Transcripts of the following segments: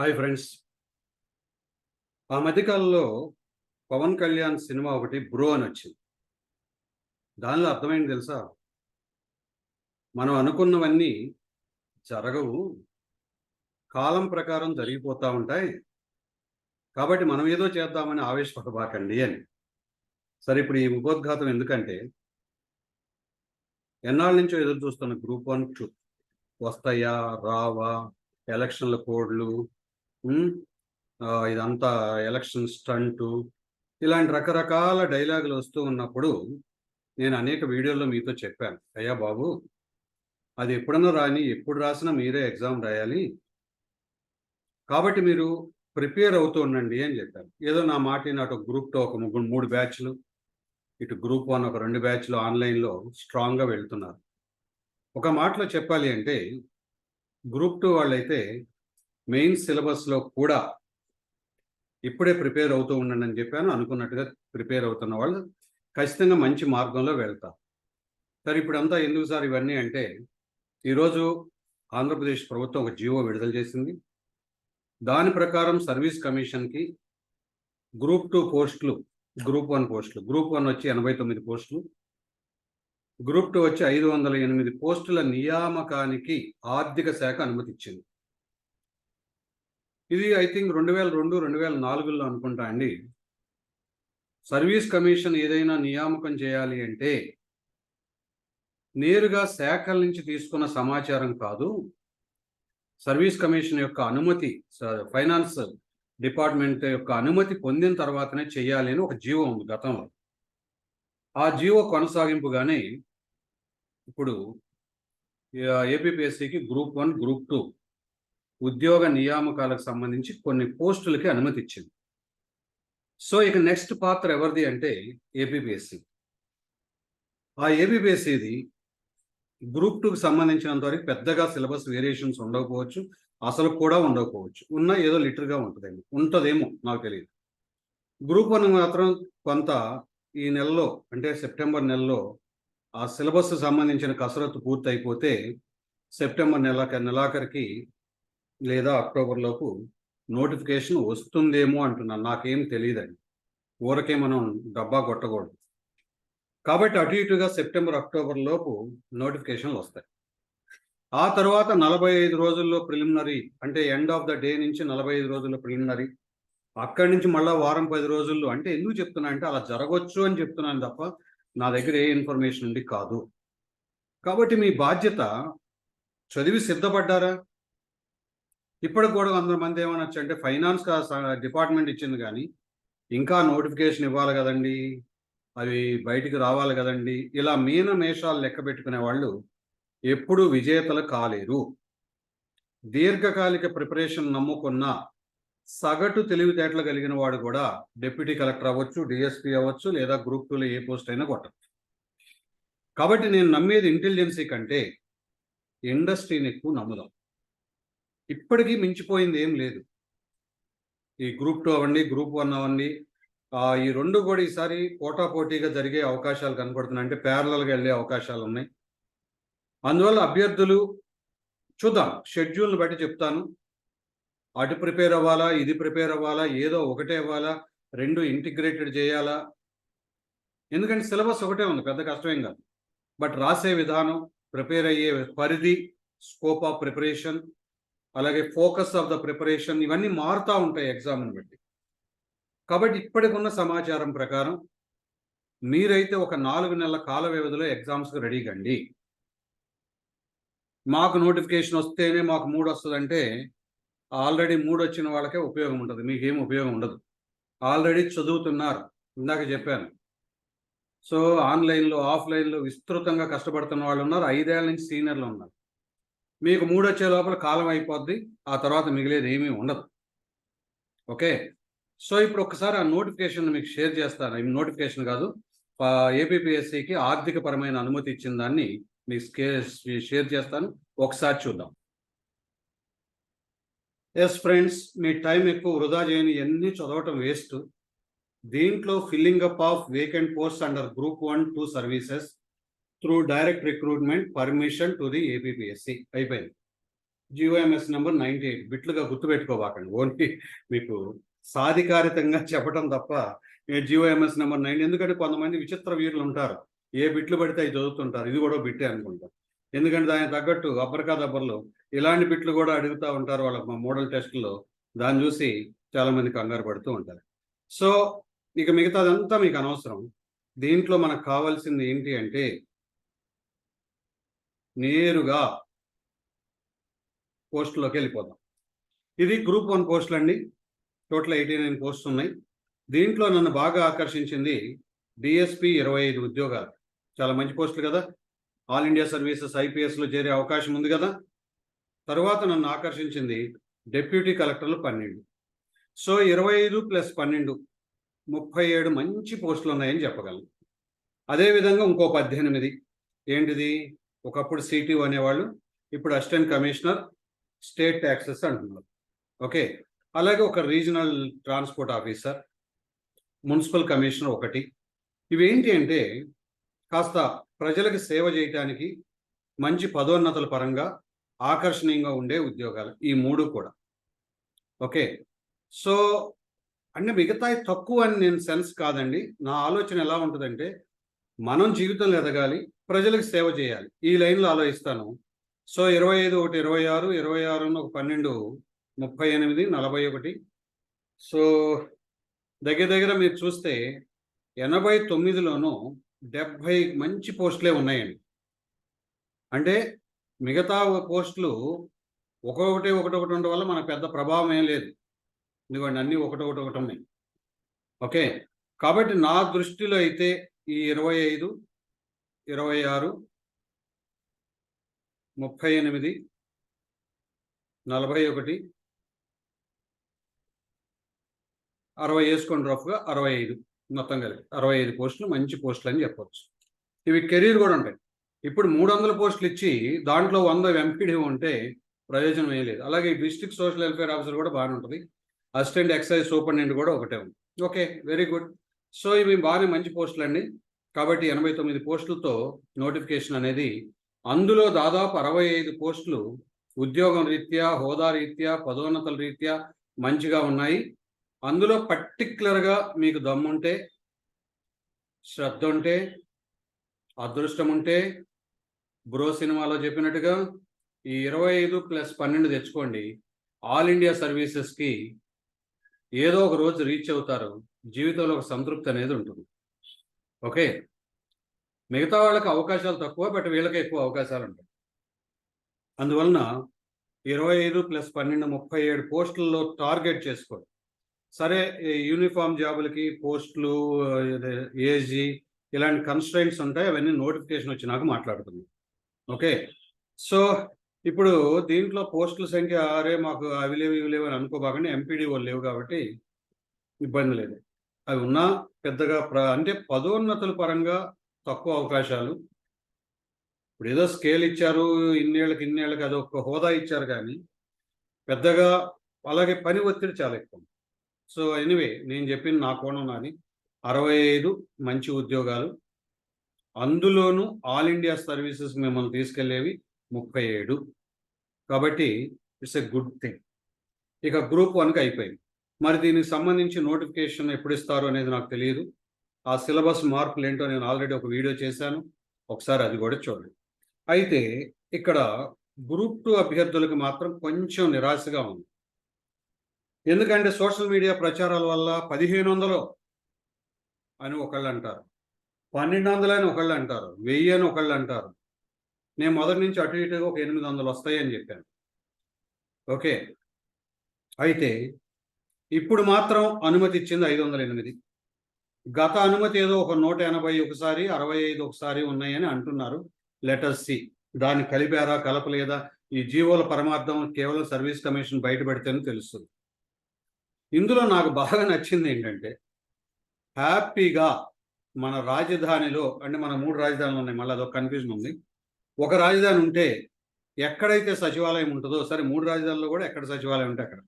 Hi friends. ఆ మధ్యకాలంలో Pawan Kalyan cinema ఒకటి బ్రో అని వచ్చింది. దానిలో అర్థమైంది తెలుసా? మనం అనుకున్నవన్నీ జరగవు. కాలం ప్రకారం జరిగిపోతూ ఉంటాయి. కాబట్టి మనం ఏదో చేద్దామని ఆవేశపడబాకండి అని. సరే ఇప్పుడు ఈ ఉపోద్ఘాతం ఎందుకంటే ఎన్నాళ్ళ నుంచో ఎదురు చూస్తున్న గ్రూప్ వన్ వస్తాయా? రావా? ఎలక్షన్ల కోడ్లు ఇదంతా ఎలక్షన్ స్టంటు ఇలాంటి రకరకాల డైలాగులు వస్తూ ఉన్నప్పుడు నేను అనేక వీడియోల్లో మీతో చెప్పాను. అయ్యా బాబు అది ఎప్పుడన్నా రాని ఎప్పుడు రాసినా మీరే ఎగ్జామ్ రాయాలి. కాబట్టి మీరు ప్రిపేర్ అవుతూ ఉండండి అని చెప్పాను. ఏదో నా మాట నాటు గ్రూప్ టూ ఒక ముగ్గురు మూడు బ్యాచ్లు ఇటు గ్రూప్ వన్ ఒక రెండు బ్యాచ్లు ఆన్లైన్లో స్ట్రాంగ్గా వెళ్తున్నారు. ఒక మాటలో చెప్పాలి అంటే గ్రూప్ టూ వాళ్ళైతే మెయిన్ సిలబస్లో కూడా ఇప్పుడే ప్రిపేర్ అవుతూ ఉండండి అని చెప్పాను. అనుకున్నట్టుగా ప్రిపేర్ అవుతున్న వాళ్ళు ఖచ్చితంగా మంచి మార్గంలో వెళ్తారు. సరే ఇప్పుడంతా ఎందుకు సార్ ఇవన్నీ అంటే ఈరోజు ఆంధ్రప్రదేశ్ ప్రభుత్వం ఒక జీవో విడుదల చేసింది. దాని ప్రకారం సర్వీస్ కమిషన్కి గ్రూప్ టూ పోస్టులు గ్రూప్ వన్ పోస్టులు గ్రూప్ వన్ వచ్చి ఎనభై తొమ్మిది పోస్టులు గ్రూప్ టూ వచ్చి ఐదు వందల ఎనిమిది పోస్టుల నియామకానికి ఆర్థిక శాఖ అనుమతి ఇచ్చింది. ఇది ఐ థింక్ రెండు వేల రెండు రెండు వేల నాలుగులో అనుకుంటా అండి. సర్వీస్ కమిషన్ ఏదైనా నియామకం చేయాలి అంటే నేరుగా శాఖల నుంచి తీసుకున్న సమాచారం కాదు. సర్వీస్ కమిషన్ యొక్క అనుమతి ఫైనాన్స్ డిపార్ట్మెంట్ యొక్క అనుమతి పొందిన తర్వాతనే చేయాలి అని ఒక జీవో ఉంది గతంలో. ఆ జీవో కొనసాగింపుగానే ఇప్పుడు ఏపీపీఎస్సికి గ్రూప్ వన్ గ్రూప్ టూ ఉద్యోగ నియామకాలకు సంబంధించి కొన్ని పోస్టులకి అనుమతి ఇచ్చింది సో ఇక నెక్స్ట్ పాత్ర ఎవరిది అంటే ఏపీపీఎస్సి ఆ ఏపీపీఎస్సిది గ్రూప్ టూకి సంబంధించినంత వరకు పెద్దగా సిలబస్ వేరియేషన్స్ ఉండకపోవచ్చు అసలు కూడా ఉండకపోవచ్చు. ఉన్న ఏదో లిటర్గా ఉంటుందేమో ఉంటుందేమో నాకు తెలియదు. గ్రూప్ వన్ మాత్రం కొంత ఈ నెలలో అంటే సెప్టెంబర్ నెలలో ఆ సిలబస్ సంబంధించిన కసరత్తు పూర్తయిపోతే సెప్టెంబర్ నెల నెలాఖరికి లేదా అక్టోబర్లోపు నోటిఫికేషన్ వస్తుందేమో అంటున్నాను. నాకేం తెలియదండి. ఊరకే మనం డబ్బా కొట్టకూడదు. కాబట్టి అటు ఇటుగా సెప్టెంబర్ అక్టోబర్ లోపు నోటిఫికేషన్లు వస్తాయి. ఆ తర్వాత నలభై ఐదు రోజుల్లో ప్రిలిమినరీ అంటే ఎండ్ ఆఫ్ ద డే నుంచి నలభై ఐదు రోజుల్లో ప్రిలిమినరీ అక్కడి నుంచి మళ్ళీ వారం పది రోజుల్లో అంటే ఎందుకు చెప్తున్నా అంటే అలా జరగవచ్చు అని చెప్తున్నాను తప్ప నా దగ్గర ఏ ఇన్ఫర్మేషన్ ఉంది కాదు. కాబట్టి మీ బాధ్యత చదివి సిద్ధపడ్డారా? ఇప్పటికి కూడా వందల మంది ఏమనొచ్చు అంటే ఫైనాన్స్ డిపార్ట్మెంట్ ఇచ్చింది కానీ ఇంకా నోటిఫికేషన్ ఇవ్వాలి కదండి అవి బయటికి రావాలి కదండి ఇలా మీన మేషాలు లెక్క పెట్టుకునే వాళ్ళు ఎప్పుడూ విజేతలు కాలేరు. దీర్ఘకాలిక ప్రిపరేషన్ నమ్ముకున్న సగటు తెలివితేటలు కలిగిన వాడు కూడా డిప్యూటీ కలెక్టర్ అవ్వచ్చు డిఎస్పీ అవ్వచ్చు లేదా గ్రూప్ టూలో ఏ పోస్ట్ అయినా కొట్టచ్చు. కాబట్టి నేను నమ్మేది ఇంటెలిజెన్సీ కంటే ఇండస్ట్రీని ఎక్కువ నమ్ముదాం. ఇప్పటికీ మించిపోయింది ఏం లేదు. ఈ గ్రూప్ టూ అవ్వండి గ్రూప్ వన్ అవ్వండి ఈ రెండు కూడా ఈసారి పోటాపోటీగా జరిగే అవకాశాలు కనపడుతున్నాయి. అంటే ప్యారలల్గా వెళ్ళే అవకాశాలు ఉన్నాయి. అందువల్ల అభ్యర్థులు చూద్దాం. షెడ్యూల్ని బట్టి చెప్తాను. అటు ప్రిపేర్ అవ్వాలా ఇది ప్రిపేర్ అవ్వాలా ఏదో ఒకటే అవ్వాలా రెండు ఇంటిగ్రేటెడ్ చేయాలా. ఎందుకంటే సిలబస్ ఒకటే ఉంది పెద్ద కష్టమేం కాదు. బట్ రాసే విధానం ప్రిపేర్ అయ్యే పరిధి స్కోప్ ఆఫ్ ప్రిపరేషన్ అలాగే ఫోకస్ ఆఫ్ ద ప్రిపరేషన్ ఇవన్నీ మారుతూ ఉంటాయి ఎగ్జామ్ని బట్టి. కాబట్టి ఇప్పటికి ఉన్న సమాచారం ప్రకారం మీరైతే ఒక నాలుగు నెలల కాల వ్యవధిలో ఎగ్జామ్స్కి రెడీ కండి. మాకు నోటిఫికేషన్ వస్తేనే మాకు మూడు వస్తుందంటే ఆల్రెడీ మూడు వచ్చిన వాళ్ళకే ఉపయోగం ఉంటుంది. మీకేం ఉపయోగం ఉండదు. ఆల్రెడీ చదువుతున్నారు. ఇందాక చెప్పాను. సో ఆన్లైన్లో ఆఫ్లైన్లో విస్తృతంగా కష్టపడుతున్న వాళ్ళు ఉన్నారు ఐదేళ్ళ నుంచి సీనియర్లు ఉన్నారు. మీకు మూడు వచ్చే లోపల కాలం అయిపోద్ది ఆ తర్వాత మిగిలేది ఏమీ ఉండదు. ఓకే? సో ఇప్పుడు ఒకసారి ఆ నోటిఫికేషన్ మీకు షేర్ చేస్తాను. ఈ నోటిఫికేషన్ కాదు. ఏపీపీఎస్సికి ఆర్థిక పరమైన అనుమతి ఇచ్చిన దాన్ని మీకు షేర్ చేస్తాను. ఒకసారి చూద్దాం. ఎస్ ఫ్రెండ్స్ మీ టైం ఎక్కువ వృధా చేయని ఎన్ని చదవటం వేస్ట్. దీంట్లో filling up of vacant post under group one two services. Through direct recruitment permission to the APPSC అయిపోయింది. జిఓఎంఎస్ నెంబర్ నైన్టీ ఎయిట్ బిట్లుగా గుర్తుపెట్టుకోబాకండి. ఓన్లీ మీకు సాధికారితంగా చెప్పడం తప్ప జిఓఎంఎస్ నెంబర్ నైన్ ఎందుకంటే కొంతమంది విచిత్ర వీరులు ఉంటారు. ఏ బిట్లు పడితే అవి చదువుతుంటారు. ఇది కూడా బిట్టే అనుకుంటారు ఎందుకంటే దానికి తగ్గట్టు అబ్బరకా దబ్బర్లు ఇలాంటి బిట్లు కూడా అడుగుతూ ఉంటారు వాళ్ళ మోడల్ టెస్ట్లో దాన్ని చూసి చాలామంది కంగారు పడుతూ ఉంటారు. సో ఇక మిగతాదంతా మీకు అనవసరం. దీంట్లో మనకు కావాల్సింది ఏంటి అంటే నేరుగా పోస్టులోకి వెళ్ళిపోదాం. ఇది గ్రూప్ వన్ పోస్టులు అండి టోటల్ ఎయిటీ నైన్ పోస్ట్ ఉన్నాయి. దీంట్లో నన్ను బాగా ఆకర్షించింది డిఎస్పి ఇరవై ఐదు ఉద్యోగాలు. చాలా మంచి పోస్టులు కదా. ఆల్ ఇండియా సర్వీసెస్ ఐపీఎస్లో చేరే అవకాశం ఉంది కదా. తర్వాత నన్ను ఆకర్షించింది డెప్యూటీ కలెక్టర్లు పన్నెండు. సో ఇరవై ఐదు ప్లస్ పన్నెండు ముప్పై ఏడు మంచి పోస్టులు ఉన్నాయని చెప్పగలను. అదేవిధంగా ఇంకో పద్దెనిమిది. ఏంటిది? ఒకప్పుడు సిటీ అనేవాళ్ళు ఇప్పుడు అసిస్టెంట్ కమిషనర్ స్టేట్ ట్యాక్సెస్ అంటున్నారు. ఓకే. అలాగే ఒక regional transport officer municipal commissioner ఒకటి. ఇవేంటి అంటే కాస్త ప్రజలకు సేవ చేయటానికి మంచి పదోన్నతుల పరంగా ఆకర్షణీయంగా ఉండే ఉద్యోగాలు ఈ మూడు కూడా. ఓకే. సో అంటే మిగతాయి తక్కువ అని నేను సెన్స్ కాదండి. నా ఆలోచన ఎలా ఉంటుందంటే మనం జీవితంలో ఎదగాలి ప్రజలకు సేవ చేయాలి. ఈ లైన్లో ఆలోచిస్తాను. సో ఇరవై ఐదు ఒకటి ఇరవై ఆరు ఇరవై ఆరు ఒక పన్నెండు ముప్పై ఎనిమిది నలభై ఒకటి. సో దగ్గర దగ్గర మీరు చూస్తే ఎనభై తొమ్మిదిలోనూ డెబ్భై మంచి పోస్టులే ఉన్నాయండి. అంటే మిగతా పోస్టులు ఒక్కొక్కటి ఒకటి ఒకటి ఉండడం వల్ల మనకు పెద్ద ప్రభావం ఏం లేదు. ఎందుకంటే అన్నీ ఒకటి ఒకటి ఒకటి ఉన్నాయి. ఓకే. కాబట్టి నా దృష్టిలో అయితే ఈ ఇరవై ఐదు ఇరవై ఆరు ముప్పై ఎనిమిది నలభై ఒకటి అరవై వేసుకోండి రఫ్గా అరవై ఐదు మొత్తం కలిపి. అరవై ఐదు పోస్టులు మంచి పోస్టులు అని చెప్పవచ్చు ఇవి కెరీర్ కూడా ఉంటాయి. ఇప్పుడు మూడు వందల పోస్టులు ఇచ్చి దాంట్లో వంద ఎంపీడీ ఉంటే ప్రయోజనం ఏం లేదు. అలాగే డిస్ట్రిక్ట్ సోషల్ వెల్ఫేర్ ఆఫీసర్ కూడా బాగానే ఉంటుంది. అసిస్టెంట్ ఎక్సైజ్ సూపరింటెండెంట్ కూడా ఒకటే ఉంది. Okay very good. సో ఇవి బాగానే మంచి పోస్టులు అండి. కాబట్టి ఎనభై తొమ్మిది పోస్టులతో నోటిఫికేషన్ అనేది అందులో దాదాపు అరవై ఐదు పోస్టులు ఉద్యోగం రీత్యా హోదా రీత్యా పదోన్నతుల రీత్యా మంచిగా ఉన్నాయి. అందులో పర్టిక్యులర్గా మీకు దమ్ముంటే శ్రద్ధ ఉంటే అదృష్టం ఉంటే బ్రో సినిమాలో చెప్పినట్టుగా ఈ ఇరవై ఐదు ప్లస్ పన్నెండు తెచ్చుకోండి. ఆల్ ఇండియా సర్వీసెస్కి ఏదో ఒక రోజు రీచ్ అవుతారు. జీవితంలో ఒక సంతృప్తి అనేది ఉంటుంది. ఓకే. మిగతా వాళ్ళకి అవకాశాలు తక్కువ బట్ వీళ్ళకి ఎక్కువ అవకాశాలు ఉంటాయి. అందువలన ఇరవై ఐదు ప్లస్ పన్నెండు ముప్పై ఏడు పోస్టుల్లో టార్గెట్ చేసుకోవడం సరే యూనిఫామ్ జాబులకి పోస్టులు ఏజీ ఇలాంటి కన్స్ట్రైంట్స్ ఉంటాయి అవన్నీ నోటిఫికేషన్ వచ్చినాక మాట్లాడుతుంది. ఓకే. సో ఇప్పుడు దీంట్లో పోస్టుల సంఖ్య అరే మాకు అవి లేవు ఇవి లేవు అని అనుకోబాకండి. ఎంపీడీ వాళ్ళు లేవు కాబట్టి ఇబ్బంది లేదు. అవి ఉన్నా పెద్దగా ప్ర అంటే పదోన్నతుల పరంగా తక్కువ అవకాశాలు. ఇప్పుడు ఏదో స్కేల్ ఇచ్చారు ఇన్నేళ్ళకి ఇన్నేళ్ళకి అది ఒక హోదా ఇచ్చారు కానీ పెద్దగా అలాగే పని ఒత్తిడి చాలా ఎక్కువ. సో ఎనివే నేను చెప్పిన నా కోణం నాది. అరవై ఐదు మంచి ఉద్యోగాలు. అందులోనూ ఆల్ ఇండియా సర్వీసెస్ మిమ్మల్ని తీసుకెళ్ళేవి ముప్పై ఏడు. కాబట్టి ఇట్స్ ఎ గుడ్ థింగ్. ఇక గ్రూప్ వన్కి అయిపోయింది. మరి దీనికి సంబంధించి నోటిఫికేషన్ ఎప్పుడు ఇస్తారు అనేది నాకు తెలియదు. ఆ సిలబస్ మార్పులు ఏంటో నేను ఆల్రెడీ ఒక వీడియో చేశాను. ఒకసారి అది కూడా చూడండి. అయితే ఇక్కడ గ్రూప్ టూ అభ్యర్థులకు మాత్రం కొంచెం నిరాశగా ఉంది. ఎందుకంటే సోషల్ మీడియా ప్రచారాల వల్ల పదిహేను వందలు అని ఒకళ్ళు అంటారు. పన్నెండు వందలు అని ఒకళ్ళు అంటారు. వెయ్యి అని ఒకళ్ళు అంటారు. నేను మొదటి నుంచి అటు ఇటుగా ఒక ఎనిమిది వందలు వస్తాయని చెప్పాను. ఓకే. అయితే ఇప్పుడు మాత్రం అనుమతి ఇచ్చింది ఐదు వందల ఎనిమిది గత అనుమతి ఏదో ఒక నూట ఎనభై ఒకసారి అరవై ఐదు ఒకసారి ఉన్నాయని అంటున్నారు. లెటర్ సి దాన్ని కలిపారా కలపలేదా? ఈ జీవోల పరమార్థం కేవలం సర్వీస్ కమిషన్ బయటపెడితేనే తెలుస్తుంది. ఇందులో నాకు బాగా నచ్చింది ఏంటంటే హ్యాపీగా మన రాజధానిలో అంటే మన మూడు రాజధానులు ఉన్నాయి మళ్ళీ అదొక కన్ఫ్యూజన్ ఉంది. ఒక రాజధాని ఉంటే ఎక్కడైతే సచివాలయం ఉంటుందో సరే మూడు రాజధానుల్లో కూడా ఎక్కడ సచివాలయం ఉంటే అక్కడ.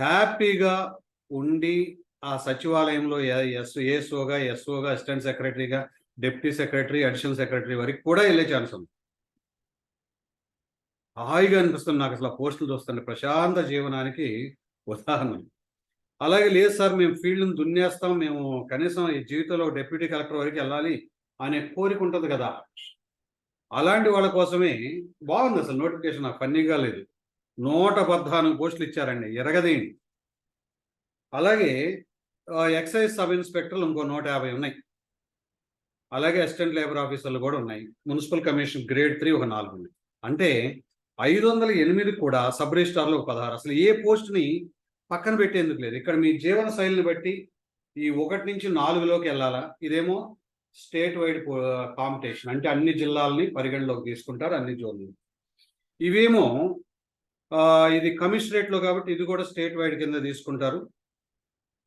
హ్యాపీగా ఉండి ఆ సచివాలయంలో ఎస్ ఏసోగా ఎస్ఓగా అసిస్టెంట్ సెక్రటరీగా డిప్యూటీ సెక్రటరీ అడిషనల్ సెక్రటరీ వరకు కూడా వెళ్ళే ఛాన్స్ ఉంది. హాయిగా అనిపిస్తుంది నాకు అసలు ఆ పోస్టులు చూస్తుంటే. ప్రశాంత జీవనానికి ఉదాహరణ. అలాగే లేదు సార్ మేము ఫీల్డ్ని దున్నేస్తాం మేము కనీసం ఈ జీవితంలో డెప్యూటీ కలెక్టర్ వరకు వెళ్ళాలి అనే కోరిక ఉంటుంది కదా. అలాంటి వాళ్ళ కోసమే బాగుంది అసలు నోటిఫికేషన్ నాకు ఫన్నీగా లేదు. నూట పద్నాలుగు పోస్టులు ఇచ్చారండి. ఎరగదేయండి. అలాగే ఎక్సైజ్ సబ్ ఇన్స్పెక్టర్లు ఇంకో నూట యాభై ఉన్నాయి. అలాగే అసిస్టెంట్ లేబర్ ఆఫీసర్లు కూడా ఉన్నాయి. మున్సిపల్ కమిషన్ గ్రేడ్ త్రీ ఒక నాలుగు ఉన్నాయి. అంటే ఐదు వందల ఎనిమిది కూడా సబ్ రిజిస్టార్లు ఒక పదహారు. అసలు ఏ పోస్ట్ని పక్కన పెట్టేందుకు లేదు. ఇక్కడ మీ జీవన శైలిని బట్టి ఈ ఒకటి నుంచి నాలుగులోకి వెళ్ళాలా? ఇదేమో స్టేట్ వైడ్ కాంపిటీషన్. అంటే అన్ని జిల్లాలని పరిగణలోకి తీసుకుంటారు అన్ని జోన్లు. ఇవేమో ఇది కమిషనరేట్లో కాబట్టి ఇది కూడా స్టేట్ వైడ్ కింద తీసుకుంటారు.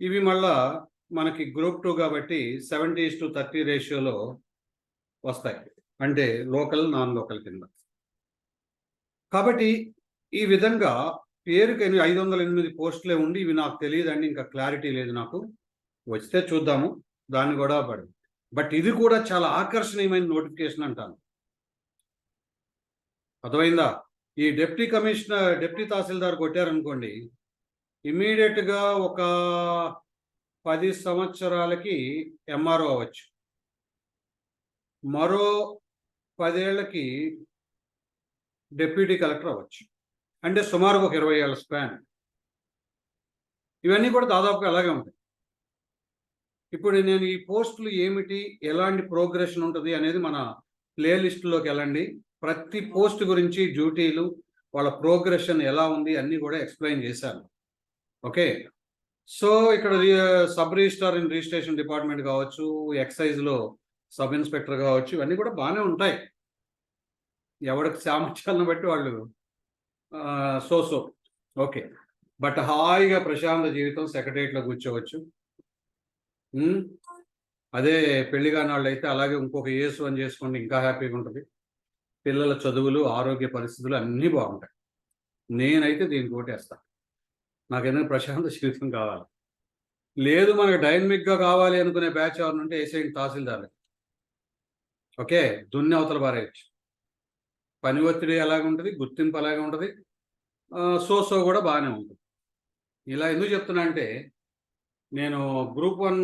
ఇవి మళ్ళా మనకి గ్రూప్ టూ కాబట్టి సెవెంటీ టు థర్టీ రేషియోలో వస్తాయి. అంటే లోకల్ నాన్ లోకల్ కింద. కాబట్టి ఈ విధంగా పేరుకి ఐదు వందల ఎనిమిది పోస్టులే ఉండి ఇవి నాకు తెలియదండి ఇంకా క్లారిటీ లేదు నాకు. వస్తే చూద్దాము దాన్ని కూడా పడి. బట్ ఇది కూడా చాలా ఆకర్షణీయమైన నోటిఫికేషన్ అంటాను. అర్థమైందా? ఈ డిప్టీ కమిషనర్ డిప్టీ తహసీల్దార్ కొట్టారనుకోండి ఇమీడియట్గా ఒక పది సంవత్సరాలకి ఎంఆర్ఓ అవ్వచ్చు. మరో పదేళ్ళకి డిప్యూటీ కలెక్టర్ అవ్వచ్చు. అంటే సుమారుగా ఒక ఇరవై ఏళ్ళ స్పాన్. ఇవన్నీ కూడా దాదాపుగా అలాగే ఉంటాయి. ఇప్పుడు నేను ఈ పోస్టులు ఏమిటి ఎలాంటి ప్రోగ్రెషన్ ఉంటుంది అనేది మన ప్లేలిస్ట్లోకి వెళ్ళండి. ప్రతి పోస్ట్ గురించి డ్యూటీలు వాళ్ళ ప్రోగ్రెషన్ ఎలా ఉంది అన్నీ కూడా ఎక్స్ప్లెయిన్ చేశాను ఓకే? సో ఇక్కడ sub registrar in registration department కావచ్చు ఎక్సైజ్లో సబ్ ఇన్స్పెక్టర్ కావచ్చు ఇవన్నీ కూడా బాగానే ఉంటాయి. ఎవరికి సామర్థ్యాలను బట్టి వాళ్ళు సో సో ఓకే? బట్ హాయిగా ప్రశాంత జీవితం సెక్రటరియట్లో కూర్చోవచ్చు. అదే పెళ్ళి కాని వాళ్ళు అయితే అలాగే ఇంకొక ఏసు అని చేసుకోండి ఇంకా హ్యాపీగా ఉంటుంది. పిల్లల చదువులు ఆరోగ్య పరిస్థితులు అన్నీ బాగుంటాయి. నేనైతే దీనికి ఓటేస్తాను నాకు ఎందుకు ప్రశాంత జీవితం కావాలి. లేదు మనకు డైనమిక్గా కావాలి అనుకునే బ్యాచ్ ఎవరినంటే ఉంటే ఏసైంటి ఓకే దున్ని అవతల పారేయచ్చు. పని ఒత్తిడి ఎలాగ ఉంటుంది? గుర్తింపు అలాగే ఉంటుంది? సో సో కూడా బాగానే ఉంటుంది. ఇలా ఎందుకు చెప్తున్నా అంటే నేను గ్రూప్ వన్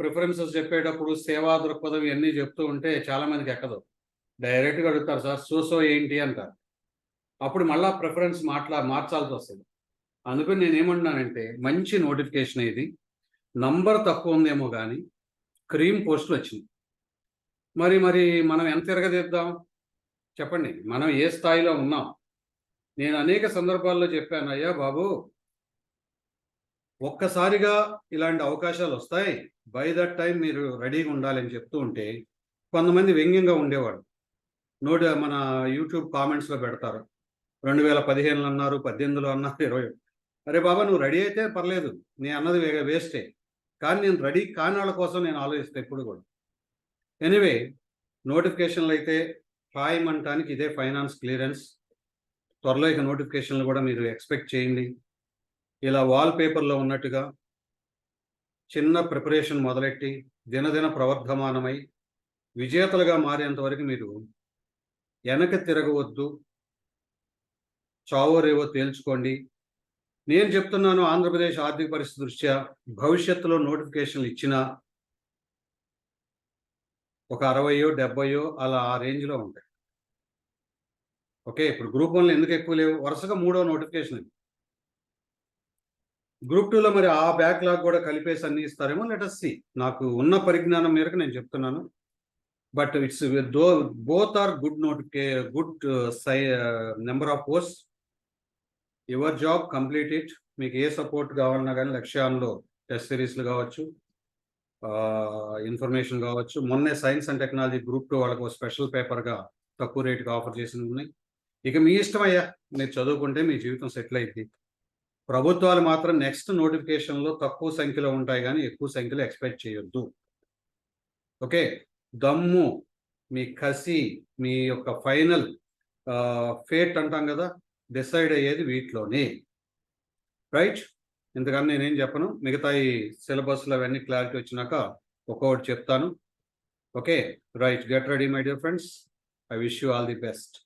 ప్రిఫరెన్సెస్ చెప్పేటప్పుడు సేవా దృక్పథం ఇవన్నీ చెప్తూ ఉంటే చాలామందికి ఎక్కదు. డైరెక్ట్గా అడుగుతారు సార్ సో సో ఏంటి? అంటారు. అప్పుడు మళ్ళా ప్రిఫరెన్స్ మాట్లా మార్చాల్సి వస్తుంది. అందుకని నేను ఏమంటున్నానంటే మంచి నోటిఫికేషన్ ఇది నంబర్ తక్కువ ఉందేమో కానీ క్రీమ్ పోస్టులు వచ్చింది. మరి మరి మనం ఎంత తిరగదిద్దాం? చెప్పండి. మనం ఏ స్థాయిలో ఉన్నాం? నేను అనేక సందర్భాల్లో చెప్పాను అయ్యా బాబు ఒక్కసారిగా ఇలాంటి అవకాశాలు వస్తాయి. బై దట్ టైం మీరు రెడీగా ఉండాలని చెప్తూ ఉంటే కొంతమంది వ్యంగ్యంగా ఉండేవాడు నోటి మన యూట్యూబ్ కామెంట్స్లో పెడతారు. రెండు వేల పదిహేనులో అన్నారు పద్దెనిమిదిలో అన్నారు ఇరవై అరే బాబా నువ్వు రెడీ అయితే పర్లేదు. నేను అన్నది వేస్టే. కానీ నేను రెడీ కాని వాళ్ళ కోసం నేను ఆలోచిస్తాను ఎప్పుడు కూడా. ఎనీవే నోటిఫికేషన్లు అయితే ఖాయం అంటానికి ఇదే ఫైనాన్స్ క్లియరెన్స్. త్వరలో ఇక నోటిఫికేషన్లు కూడా మీరు ఎక్స్పెక్ట్ చేయండి. ఇలా వాల్ పేపర్లో ఉన్నట్టుగా చిన్న ప్రిపరేషన్ మొదలెట్టి దినదిన ప్రవర్ధమానమై విజేతలుగా మారేంత వరకు మీరు వెనక తిరగవద్దు. చావో రేవో తేల్చుకోండి. నేను చెప్తున్నాను ఆంధ్రప్రదేశ్ ఆర్థిక పరిస్థితి దృష్ట్యా భవిష్యత్తులో నోటిఫికేషన్లు ఇచ్చినా ఒక అరవయో డెబ్బయో అలా ఆ రేంజ్లో ఉంటాయి. ఓకే ఇప్పుడు గ్రూప్ వన్లో ఎందుకు ఎక్కువ లేవు? వరుసగా మూడో నోటిఫికేషన్ ఇది గ్రూప్ టూలో మరి ఆ బ్యాక్లాగ్ కూడా కలిపేసి అన్ని ఇస్తారేమో? Letter C. నాకు ఉన్న పరిజ్ఞానం మేరకు నేను చెప్తున్నాను. But it's though both are good నోటిఫికే good Sye number of post your job complete it మీకు ఏ సపోర్ట్ కావాలన్నా కానీ లక్ష్యాల్లో టెస్ట్ సిరీస్లు కావచ్చు ఇన్ఫర్మేషన్ కావచ్చు మొన్నే science and technology group two వాళ్ళకు స్పెషల్ పేపర్గా తక్కువ రేటుకి ఆఫర్ చేసింది ఉన్నాయి. ఇక మీ ఇష్టమయ్యా మీరు చదువుకుంటే మీ జీవితం సెటిల్ అయింది ప్రభుత్వాలు మాత్రం నెక్స్ట్ నోటిఫికేషన్లో తక్కువ సంఖ్యలో ఉంటాయి కానీ ఎక్కువ సంఖ్యలో ఎక్స్పెక్ట్ చేయొద్దు. ఓకే దమ్ము మీ కసి మీ యొక్క ఫైనల్ ఫేట్ అంటాం కదా డిసైడ్ అయ్యేది వీటిలోనే. రైట్? ఇంతకన్నా నేనేం చెప్పను? మిగతా ఈ సిలబస్లు అవన్నీ క్లారిటీ వచ్చినాక ఒక్కొక్కటి చెప్తాను. Okay? Right. Get ready my dear friends. I wish you all the best.